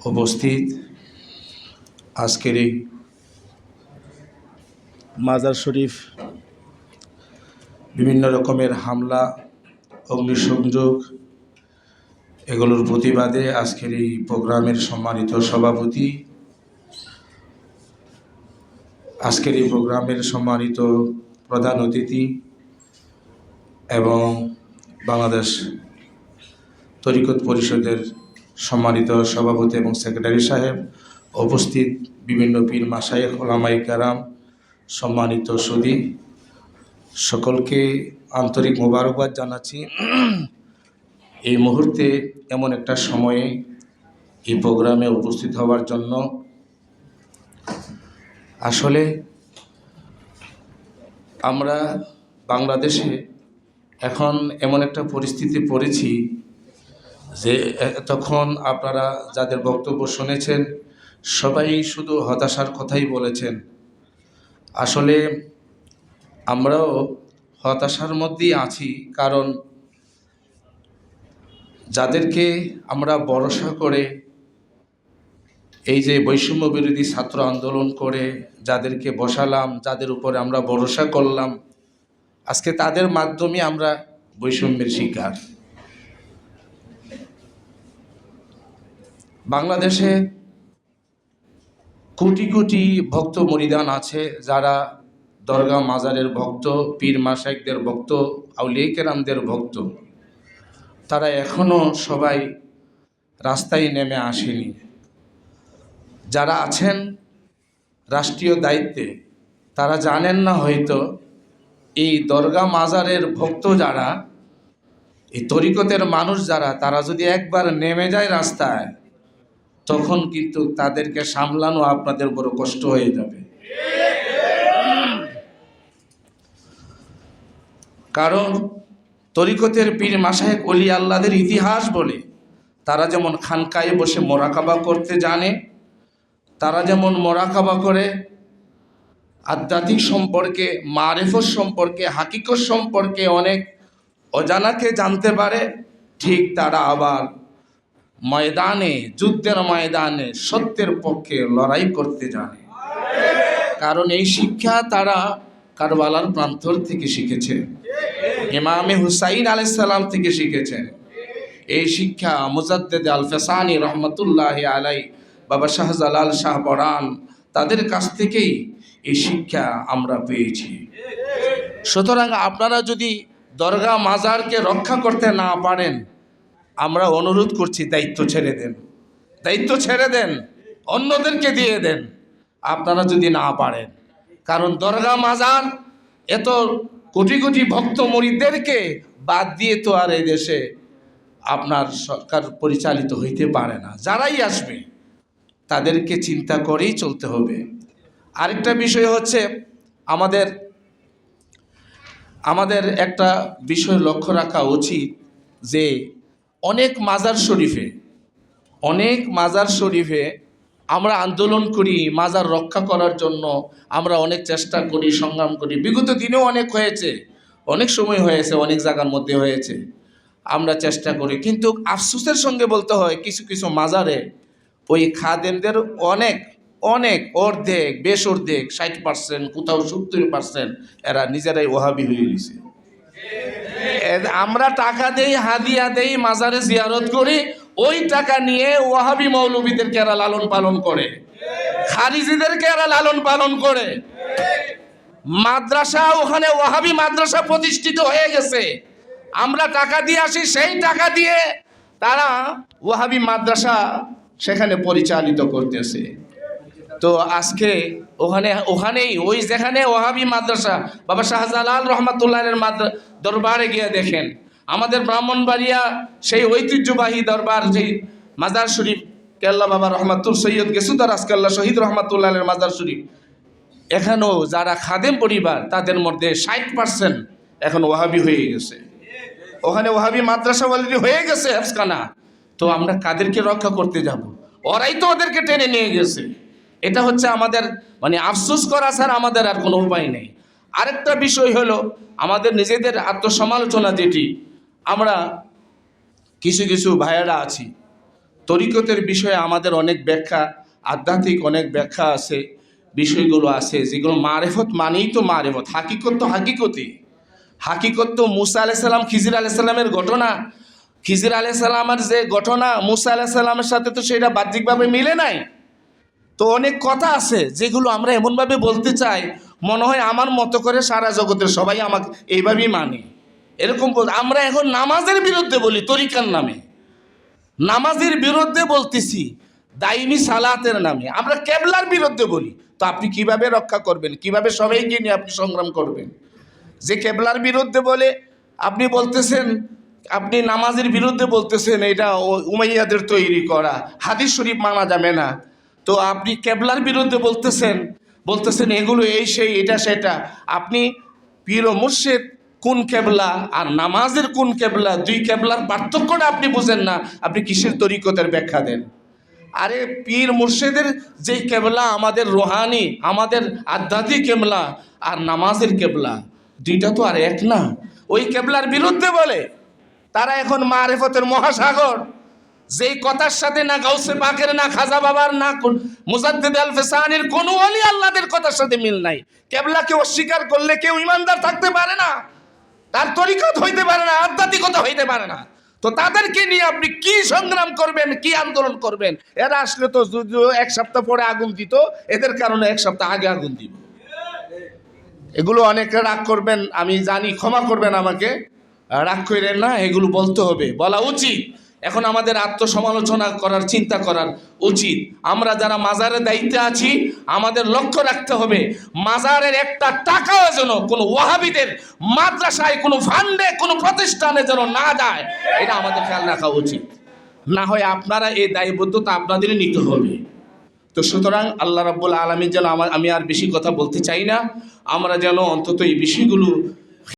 উপস্থিত আজকের এই মাজার শরীফ বিভিন্ন রকমের হামলা, অগ্নিসংযোগ, এগুলোর প্রতিবাদে আজকের এই প্রোগ্রামের সম্মানিত সভাপতি, আজকের এই প্রোগ্রামের সম্মানিত প্রধান অতিথি এবং বাংলাদেশ তরিকত পরিষদের সম্মানিত সভাপতি এবং সেক্রেটারি সাহেব, উপস্থিত বিভিন্ন পীর মাসায়েখ ওলামাই কারাম, সম্মানিত সুদী, সকলকে আন্তরিক মোবারকবাদ জানাচ্ছি। এই মুহূর্তে এমন একটা সময়ে এই প্রোগ্রামে উপস্থিত হওয়ার জন্য আসলে আমরা বাংলাদেশে এখন এমন একটা পরিস্থিতি পড়েছি যে তখন আপনারা যাদের বক্তব্য শুনেছেন, সবাই শুধু হতাশার কথাই বলেছেন। আসলে আমরাও হতাশার মধ্যেই আছি, কারণ যাদেরকে আমরা ভরসা করে এই যে বৈষম্য বিরোধী ছাত্র আন্দোলন করে যাদেরকে বসালাম, যাদের উপরে আমরা ভরসা করলাম, আজকে তাদের মাধ্যমে আমরা বৈষম্যের শিকার। বাংলাদেশে কোটি কোটি ভক্ত মরিদান আছে যারা দরগা মাজারের ভক্ত, পীর মাসাইকদের ভক্ত, আউলিয়া কেরামদের ভক্ত। তারা এখনও সবাই রাস্তায় নেমে আসেনি। যারা আছেন রাষ্ট্রীয় দায়িত্বে, তারা জানেন না হয়তো এই দরগা মাজারের ভক্ত যারা, এই তরিকতের মানুষ যারা, তারা যদি একবার নেমে যায় রাস্তায় তখন কিন্তু তাদেরকে সামলানো আপনাদের বড় কষ্ট হয়ে যাবে। কারণ তরিকতের পীর মাসাহেক অলি আল্লাদের ইতিহাস বলে, তারা যেমন খানকায় বসে মোরাকাবা করতে জানে, তারা যেমন মোরাকাবা করে আধ্যাত্মিক সম্পর্কে, মারেফত সম্পর্কে, হাকিকত সম্পর্কে অনেক অজানাকে জানতে পারে, ঠিক তারা আবার ময়দানে, যুদ্ধের ময়দানে সত্যের পক্ষে লড়াই করতে জানে। কারণ এই শিক্ষা তারা কারবালার প্রান্তর থেকে শিখেছে। ইমামে হুসাইন আলাইসাল্লাম থেকে শিখেছেন। এই শিক্ষা মুজাদ্দেদ আল ফেসানি রহমতুল্লাহ আলাই বাবা শাহজালাল শাহ বরান, তাদের কাছ থেকেই এই শিক্ষা আমরা পেয়েছি। সুতরাং আপনারা যদি দরগা মাজারকে রক্ষা করতে না পারেন আমরা অনুরোধ করছি দায়িত্ব ছেড়ে দেন। দায়িত্ব ছেড়ে দেন, অন্যদেরকে দিয়ে দেন। আপনারা যদি না পারেন, কারণ দরগা মাজার এত কোটি কোটি ভক্ত মরিদদেরকে বাদ দিয়ে তো আর এই দেশে আপনার সরকার পরিচালিত হইতে পারে না। যারাই আসবে, তাদেরকে চিন্তা করেই চলতে হবে। আরেকটা বিষয় হচ্ছে, আমাদের আমাদের একটা বিষয় লক্ষ্য রাখা উচিত যে অনেক মাজার শরীফে, অনেক মাজার শরীফে আমরা আন্দোলন করি মাজার রক্ষা করার জন্য, আমরা অনেক চেষ্টা করি, সংগ্রাম করি। বিগত দিনেও অনেক হয়েছে, অনেক সময় হয়েছে, অনেক জায়গার মধ্যে হয়েছে, আমরা চেষ্টা করি। কিন্তু আফসোসের সঙ্গে বলতে হয়, কিছু কিছু মাজারে ওই খাদেমদের অনেক অনেক অর্ধেক বেশ অর্ধেক ষাট পার্সেন্ট, কোথাও সত্তর পার্সেন্ট, এরা নিজেরাই ওহাবি হয়ে গেছে। আমরা টাকা দেই, হাদিয়া দেই, মাজারে জিয়ারত করি, ওই টাকা নিয়ে ওয়াহাবি মৌলবীদেরকে এরা লালন পালন করে? খারিজিদেরকে এরা লালন পালন করে? মাদ্রাসা, ওখানে ওয়াহাবি মাদ্রাসা প্রতিষ্ঠিত হয়ে গেছে। আমরা টাকা দিয়ে আসি, সেই টাকা দিয়ে তারা ওয়াহাবি মাদ্রাসা সেখানে পরিচালিত করতেছে। তো আজকে ওখানে, ওখানেই, ওই যেখানে ওহাবি মাদ্রাসা, বাবা শাহজালাল রহমাতুল্লাহের মাদ্রা, দরবারে গিয়ে দেখেন। আমাদের ব্রাহ্মণবাড়িয়া সেই ঐতিহ্যবাহী দরবার, যেই মাজার শরীফ, কেল্লা বাবা রহমাতুল সৈয়দ গেসুদার আজকাল্লা শহীদ রহমাতুল্লাহের মাজার শরীফ। এখানেও যারা খাদেম পরিবার, তাদের মধ্যে ষাট পার্সেন্ট এখন ওহাবি হয়ে গেছে। ওখানে ওহাবি মাদ্রাসা অলরেডি হয়ে গেছে, হেফসখানা। তো আমরা কাদেরকে রক্ষা করতে যাব? ওরাই তো ওদেরকে টেনে নিয়ে গেছে। এটা হচ্ছে আমাদের মানে আফসোস করা ছাড়া আমাদের আর কোনো উপায় নেই। আরেকটা বিষয় হলো, আমাদের নিজেদের আত্মসমালোচনা যেটি, আমরা কিছু কিছু ভাইয়েরা আছি। তরিকতের বিষয়ে আমাদের অনেক ব্যাখ্যা, আধ্যাত্মিক অনেক ব্যাখ্যা আছে, বিষয়গুলো আছে, যেগুলো মারেফত মানেই তো মারেফত, হাকিকত তো হাকিকতি হাকিকত তো মুসা আলাইসাল্লাম খিজির আলাইসাল্লামের ঘটনা। খিজির আলাইসাল্লামের যে ঘটনা, মুসা আলাইসাল্লামের সাথে তো সেটা বাহ্যিকভাবে মিলে নাই। তো অনেক কথা আছে যেগুলো আমরা এমনভাবে বলতে চাই, মনে হয় আমার মতো করে সারা জগতের সবাই আমাকে এইভাবেই মানে। এরকম বল- আমরা এখন নামাজের বিরুদ্ধে বলি, তরিকার নামে। নামাজের বিরুদ্ধে বলতেছি, দাইমি সালাতের নামে। আমরা কেবলার বিরুদ্ধে বলি। তো আপনি কীভাবে রক্ষা করবেন? কীভাবে সবাইকে নিয়ে আপনি সংগ্রাম করবেন? যে কেবলার বিরুদ্ধে বলে, আপনি বলতেছেন, আপনি নামাজের বিরুদ্ধে বলতেছেন, এটা উমাইয়াদের তৈরি করা। হাদিস শরীফ মানা যাবে না। তো আপনি কেবলার বিরুদ্ধে বলতেছেন বলতেছেন এগুলো এই সেই, এটা সেটা। আপনি পীর মুর্শেদ কোন কেবলা আর নামাজের কোন কেবলা, দুই কেবলার পার্থক্যটা আপনি বুঝেন না, আপনি কিসের তরিকতের ব্যাখ্যা দেন? আরে পীর মুর্শেদের যে কেবলা আমাদের রোহানি, আমাদের আধ্যাত্মিক কেবলা আর নামাজের কেবলা, দুইটা তো আর এক না। ওই কেবলার বিরুদ্ধে বলে, তারা এখন মারেফতের মহাসাগর। যেই কথার সাথে না গাউসে পাকের, না খাজা বাবার, না মুজাদ্দিদ আল ফেসানির কোনো অলি আল্লাহদের কথার সাথে মিল নাই। কেবলাকে অস্বীকার করলে কেউ ইমানদার থাকতে পারে না। তার তরিকত হইতে পারে না, আধ্যাত্মিকতা হইতে পারে না। তো তাদেরকে নিয়ে আপনি কি সংগ্রাম করবেন, কি আন্দোলন করবেন? এরা আসলে তো এক সপ্তাহ পরে আগুন দিত, এদের কারণে এক সপ্তাহ আগে আগুন দিব। এগুলো অনেকে রাগ করবেন, আমি জানি, ক্ষমা করবেন আমাকে। রাগ করেন না, এগুলো বলতে হবে, বলা উচিত। এখন আমাদের আত্মসমালোচনা করার, চিন্তা করার উচিত। আমরা যারা মাজারের দায়িত্বে আছি, আমাদের লক্ষ্য রাখতে হবে, মাজারের একটা টাকাও যেন কোনো ওয়াহাবিদের মাদ্রাসায়, কোনো ফান্ডে, কোনো প্রতিষ্ঠানে যেন না যায়, এটা আমাদের খেয়াল রাখা উচিত। না হয় আপনারা এই দায়বদ্ধতা আপনাদেরই নিতে হবে। তো সুতরাং আল্লাহ রাব্বুল আলমীর যেন আমার, আমি আর বেশি কথা বলতে চাই না। আমরা যেন অন্তত এই বিষয়গুলো